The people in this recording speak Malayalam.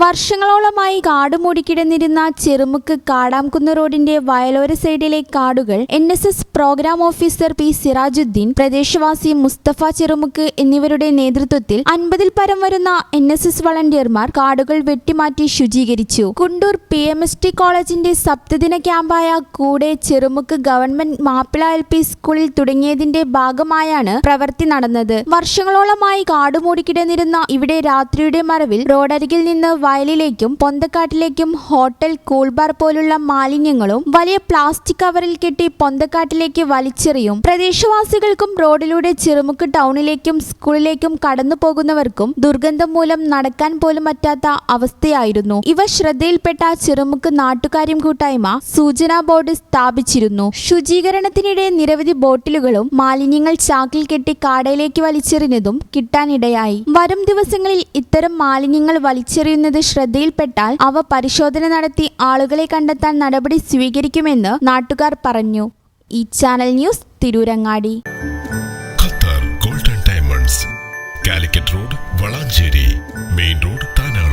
വർഷങ്ങളോളമായി കാട് മൂടിക്കിടന്നിരുന്ന ചെറുമുക്ക് കാടാംകുന്ന് റോഡിന്റെ വയലോര സൈഡിലെ കാടുകൾ N S S programme officer P Sirajuddeen പ്രദേശവാസി Mustafa Cherumukku എന്നിവരുടെ നേതൃത്വത്തിൽ അൻപതിൽ പരം വരുന്ന എൻ എസ് എസ് വളണ്ടിയർമാർ കാടുകൾ വെട്ടിമാറ്റി ശുചീകരിച്ചു. Kundoor P M S T കോളേജിന്റെ സപ്തദിന ക്യാമ്പായ കൂടെ Cherumukku government Mappila L P സ്കൂളിൽ തുടങ്ങിയതിന്റെ ഭാഗമായാണ് പ്രവൃത്തി നടന്നത്. വർഷങ്ങളോളമായി കാട് മൂടിക്കിടന്നിരുന്ന ഇവിടെ രാത്രിയുടെ മറവിൽ റോഡരികിൽ നിന്ന് വയലിലേക്കും പൊന്തക്കാട്ടിലേക്കും ഹോട്ടൽ കൂൾബാർ പോലുള്ള മാലിന്യങ്ങളും വലിയ പ്ലാസ്റ്റിക് കവറിൽ കെട്ടി പൊന്തക്കാട്ടിലേക്ക് വലിച്ചെറിയും. പ്രദേശവാസികൾക്കും റോഡിലൂടെ ചെറുമുക്ക് ടൗണിലേക്കും സ്കൂളിലേക്കും കടന്നു പോകുന്നവർക്കും ദുർഗന്ധം മൂലം നടക്കാൻ പോലും പറ്റാത്ത അവസ്ഥയായിരുന്നു. ഇവ ശ്രദ്ധയിൽപ്പെട്ട ചെറുമുക്ക് നാട്ടുകാര്യം കൂട്ടായ്മ സൂചനാ ബോർഡ് സ്ഥാപിച്ചിരുന്നു. ശുചീകരണത്തിനിടെ നിരവധി ബോട്ടിലുകളും മാലിന്യങ്ങൾ ചാക്കിൽ കെട്ടി കാടയിലേക്ക് വലിച്ചെറിഞ്ഞതും കിട്ടാനിടയായി. വരും ദിവസങ്ങളിൽ ഇത്തരം മാലിന്യങ്ങൾ വലിച്ചെറിയുന്നത് ശ്രദ്ധയിൽപ്പെട്ടാൽ അവ പരിശോധന നടത്തി ആളുകളെ കണ്ടെത്താൻ നടപടി സ്വീകരിക്കുമെന്ന് നാട്ടുകാർ പറഞ്ഞു. ഈ channel news Tirurangadi. Qatar golden diamonds Calicut road Valanchery main road Thanalur